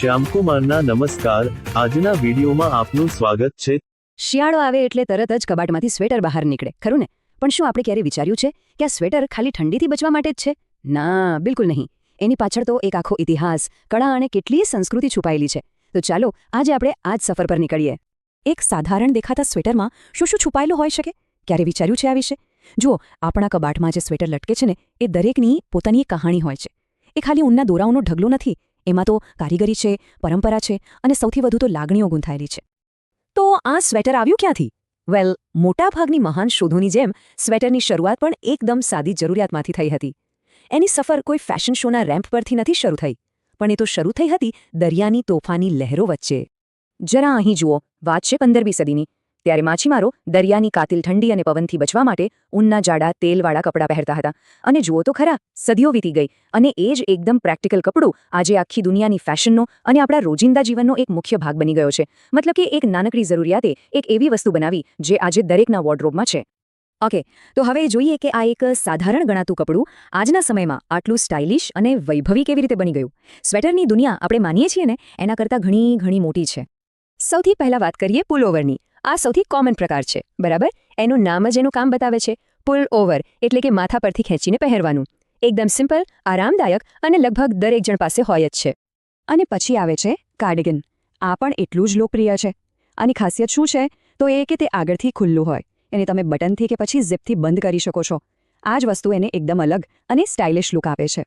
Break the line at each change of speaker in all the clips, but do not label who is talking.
શ્યામકુમારના નમસ્કાર. આજના વિડીયોમાં આપનું સ્વાગત છે.
શિયાળો આવે એટલે તરત જ કબાટમાંથી સ્વેટર બહાર નીકળે, ખરું ને? પણ શું આપણે ક્યારે વિચાર્યું છે કે આ સ્વેટર ખાલી ઠંડીથી બચવા માટે જ છે? ના, બિલકુલ નહીં. એની પાછળ તો એક આખો ઇતિહાસ, કળા અને કેટલીય સંસ્કૃતિ છુપાયેલી છે. તો ચાલો, આજે આપણે આ જ સફર પર નીકળીએ. એક સાધારણ દેખાતા સ્વેટરમાં શું શું છુપાયેલું હોઈ શકે? ક્યારે વિચાર્યું છે આ વિશે? જુઓ, આપણા કબાટમાં જે સ્વેટર લટકે છે ને, એ દરેકની પોતાની કહાણી હોય છે. એ ખાલી ઊનના દોરાઓનો ઢગલો નથી. એમાં તો કારીગરી છે, પરંપરા છે અને સૌથી વધુ તો લાગણીઓ ગૂંથાયેલી છે. તો આ સ્વેટર આવ્યું ક્યાંથી? વેલ, મોટાભાગની મહાન શોધોની જેમ સ્વેટરની શરૂઆત પણ એકદમ સાદી જરૂરિયાતમાંથી થઈ હતી. એની સફર કોઈ ફેશન શોના રેમ્પ પરથી નથી શરૂ થઈ, પણ એ તો શરૂ થઈ હતી દરિયાની તોફાની લહેરો વચ્ચે. જરા અહીં જુઓ, વાત છે પંદરમી સદીની. ત્યારે માછીમારો દરિયાની કાતિલ ઠંડી અને પવનથી બચવા માટે ઊનના જાડા તેલવાળા કપડાં પહેરતા હતા. અને જુઓ તો ખરા, સદીઓ વીતી ગઈ અને એ જ એકદમ પ્રેક્ટિકલ કપડું આજે આખી દુનિયાની ફેશનનો અને આપણા રોજિંદા જીવનનો એક મુખ્ય ભાગ બની ગયો છે. મતલબ કે એક નાનકડી જરૂરિયાતે એક એવી વસ્તુ બનાવી જે આજે દરેકના વોર્ડરોબમાં છે. ઓકે, તો હવે જોઈએ કે આ એક સાધારણ ગણાતું કપડું આજના સમયમાં આટલું સ્ટાઇલિશ અને વૈભવી કેવી રીતે બની ગયું. સ્વેટરની દુનિયા આપણે માનીએ છીએ ને, એના કરતાં ઘણી ઘણી મોટી છે. સૌથી પહેલા વાત કરીએ પુલઓવરની આ સૌથી કોમન પ્રકાર છે, બરાબર? એનું નામ જ એનું કામ બતાવે છે પુલ ઓવર એટલે કે માથા પરથી ખેંચીને પહેરવાનું. એકદમ સિમ્પલ આરામદાયક અને લગભગ દરેક જણ પાસે હોય જ છે. અને પછી આવે છે કાર્ડિગન આ પણ એટલું જ લોકપ્રિય છે. આની ખાસિયત શું છે? તો એ કે તે આગળથી ખુલ્લું હોય. એને તમે બટનથી કે પછી ઝીપથી બંધ કરી શકો છો. આ જ વસ્તુ એને એકદમ અલગ અને સ્ટાઇલિશ લુક આપે છે.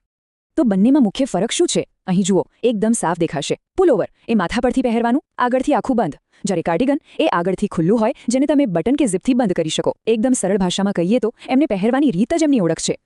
તો બંનેમાં મુખ્ય ફરક શું છે? અહીં જુઓ, એકદમ સાફ દેખાશે. પુલઓવર એ માથા પરથી પહેરવાનું, આગળથી આખું બંધ. જ્યારે કાર્ડિગન એ આગળથી ખુલ્લું હોય, જેને તમે બટન કે ઝીપથી બંધ કરી શકો. એકદમ સરળ ભાષામાં કહીએ તો, એમને પહેરવાની રીત જ એમની ઓળખ છે.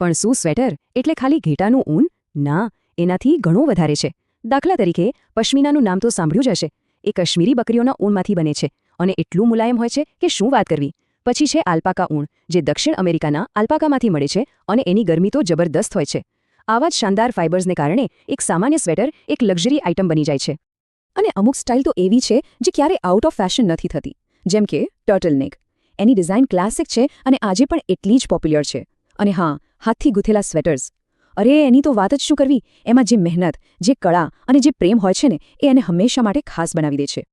પણ શું સ્વેટર એટલે ખાલી ઘેટાનું ઊન? ના, એનાથી ઘણું વધારે છે. દાખલા તરીકે, પશ્મિનાનું નામ તો સાંભળ્યું જ હશે. એ કાશ્મીરી બકરીઓના ઊનમાંથી બને છે. અને એટલું મુલાયમ હોય છે કે શું વાત કરવી? પછી છે આલ્પાકા ઊણ જે દક્ષિણ અમેરિકાના આલ્પાકામાંથી મળે છે અને એની ગરમી તો જબરદસ્ત હોય છે. આવા જ શાનદાર ફાઇબર્સને કારણે એક સામાન્ય સ્વેટર એક લક્ઝરી આઇટમ બની જાય છે. અને અમુક સ્ટાઇલ તો એવી છે જે ક્યારે આઉટ ઓફ ફેશન નથી થતી. જેમ કે ટર્ટલનેક એની ડિઝાઇન ક્લાસિક છે અને આજે પણ એટલી જ પોપ્યુલર છે. અને હા, હાથથી ગૂંથેલા સ્વેટર્સ. અરે, એની તો વાત જ શું કરવી? એમાં જે મહેનત, જે કળા અને જે પ્રેમ હોય છે ને, એ એને હંમેશા માટે ખાસ બનાવી દે છે.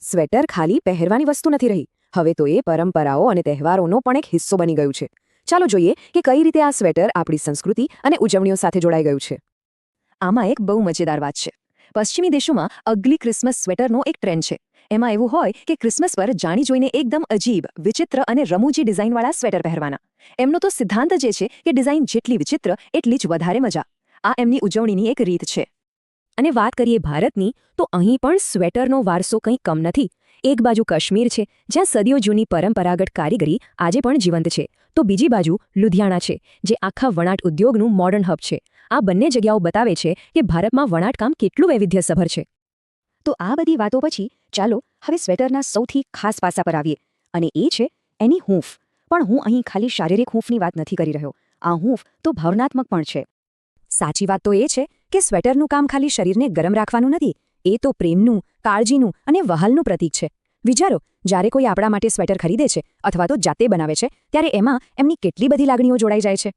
સ્વેટર ખાલી પહેરવાની વસ્તુ નથી રહી. હવે તો એ પરંપરાઓ અને તહેવારોનો પણ એક હિસ્સો બની ગયું છે. ચાલો જોઈએ કે કઈ રીતે આ સ્વેટર આપણી સંસ્કૃતિ અને ઉજવણીઓ સાથે જોડાઈ ગયું છે. આમાં એક બહુ મજેદાર વાત છે. પશ્ચિમી દેશોમાં અગલી ક્રિસમસ સ્વેટરનો એક ટ્રેન્ડ છે. એમાં એવું હોય કે ક્રિસમસ પર જાણી જોઈને એકદમ અજીબ, વિચિત્ર અને રમૂજી ડિઝાઇનવાળા સ્વેટર પહેરવાના. એમનો તો સિદ્ધાંત જ છે કે ડિઝાઇન જેટલી વિચિત્ર, એટલી જ વધારે મજા. આ એમની ઉજવણીની એક રીત છે. અને વાત કરીએ ભારતની, તો અહીં પણ સ્વેટરનો વારસો કંઈ કમ નથી. એક બાજુ કાશ્મીર છે, જ્યાં સદીઓ જૂની પરંપરાગત કારીગરી આજે પણ જીવંત છે. તો બીજી બાજુ લુધિયાણા છે, જે આખા વણાટ ઉદ્યોગનું મોડર્ન હબ છે. આ બંને જગ્યાઓ બતાવે છે કે ભારતમાં વણાટકામ કેટલું વૈવિધ્યસભર છે. તો આ બધી વાતો પછી, ચાલો હવે સ્વેટરના સૌથી ખાસ પાસા પર આવીએ. અને એ છે એની હૂંફ. પણ હું અહીં ખાલી શારીરિક હૂંફની વાત નથી કરી રહ્યો. આ હૂંફ તો ભાવનાત્મક પણ છે. સાચી વાત તો એ છે કે સ્વેટરનું કામ ખાલી શરીરને ગરમ રાખવાનું નથી એ તો પ્રેમનું, કાળજીનું અને વહાલનું પ્રતીક છે. વિચારો, જ્યારે કોઈ આપણા માટે સ્વેટર ખરીદે છે અથવા તો જાતે બનાવે છે, ત્યારે એમાં એમની કેટલી બધી લાગણીઓ જોડાઈ જાય છે.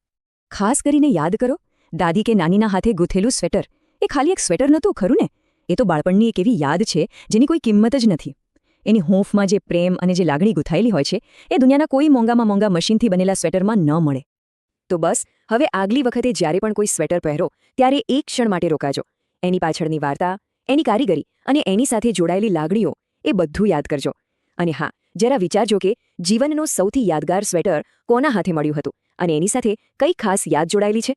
ખાસ કરીને યાદ કરો, દાદી કે નાનીના હાથે ગૂંથેલું સ્વેટર. એ ખાલી એક સ્વેટર નહોતું, ખરું ને? એ તો બાળપણની એક એવી યાદ છે જેની કોઈ કિંમત જ નથી. એની હોંફમાં જે પ્રેમ અને જે લાગણી ગૂંથાયેલી હોય છે, એ દુનિયાના કોઈ મોંઘામાં મોંઘા મશીનથી બનેલા સ્વેટરમાં ન મળે. તો બસ, હવે આગલી વખતે જ્યારે પણ કોઈ સ્વેટર પહેરો, ત્યારે એક ક્ષણ માટે રોકાજો. એની પાછળની વાર્તા એની કારીગરી અને એની સાથે જોડાયેલી લાગણીઓ એ બધું યાદ કરજો. અને હા, જરા વિચારજો કે જીવનનો સૌથી યાદગાર સ્વેટર કોના હાથે મળ્યું હતું અને એની સાથે કઈ ખાસ યાદ જોડાયેલી છે?